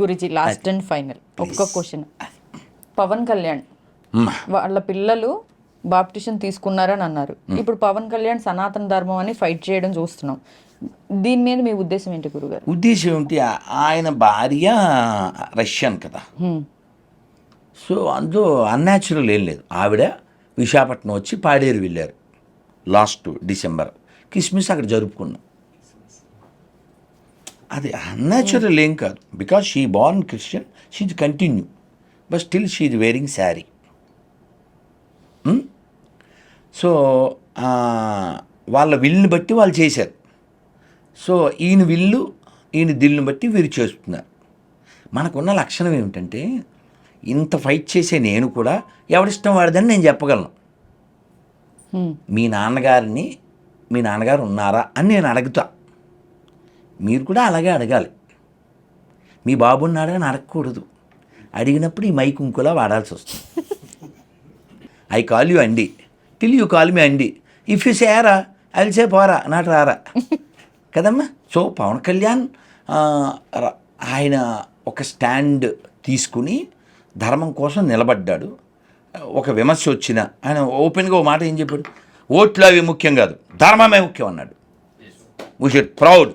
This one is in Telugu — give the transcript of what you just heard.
గురించి లాస్ట్ అండ్ ఫైనల్ ఒక్క క్వశ్చన్ పవన్ కళ్యాణ్. వాళ్ళ పిల్లలు బాప్టిషన్ తీసుకున్నారని అన్నారు. ఇప్పుడు పవన్ కళ్యాణ్ సనాతన ధర్మం అని ఫైట్ చేయడం చూస్తున్నాం. దీని మీద మీ ఉద్దేశం ఏంటి గురుగారు? ఉద్దేశం ఏమిటి? ఆ- ఆయన భార్య రష్యన్ కదా. సో అందులో అన్యాచురల్ ఏం లేదు. ఆవిడ విశాఖపట్నం వచ్చి పాడేరు వెళ్ళారు. లాస్ట్ డిసెంబర్ క్రిస్మస్ అక్కడ జరుపుకున్నాం. అది అన్యాచురల్ ఏం కాదు. Because she born Christian she's continue but still she's wearing sari so వాళ్ళ విల్లుని బట్టి వాళ్ళు చేశారు. సో ఈయన విల్లు ఈయన దిల్లుని బట్టి వీరు చేస్తున్నారు. మనకున్న లక్షణం ఏమిటంటే ఇంత ఫైట్ చేసే నేను కూడా ఎవడిష్టం వాడిదని నేను చెప్పగలను. మీ నాన్నగారిని మీ నాన్నగారు ఉన్నారా అని నేను అడుగుతా. మీరు కూడా అలాగే అడగాలి. మీ బాబు ఉన్నాడా అని అడగకూడదు. అడిగినప్పుడు ఈ మైక్ ఇంకోలా వాడాల్సి వస్తుంది. ఐ కాల్ యూ అండి టిల్ యూ కాల్ మీ అండి ఇఫ్ యూ సేరా ఐ విల్ సే పోరా నాట్ రారా కదమ్మా? సో పవన్ కళ్యాణ్ ఆయన ఒక స్టాండ్ తీసుకుని ధర్మం కోసం నిలబడ్డాడు. ఒక విమర్శ వచ్చిన ఆయన ఓపెన్గా ఓ మాట ఏం చెప్పాడు? ఓట్లు అవి ముఖ్యం కాదు. ధర్మమే ముఖ్యం అన్నాడు. We should proud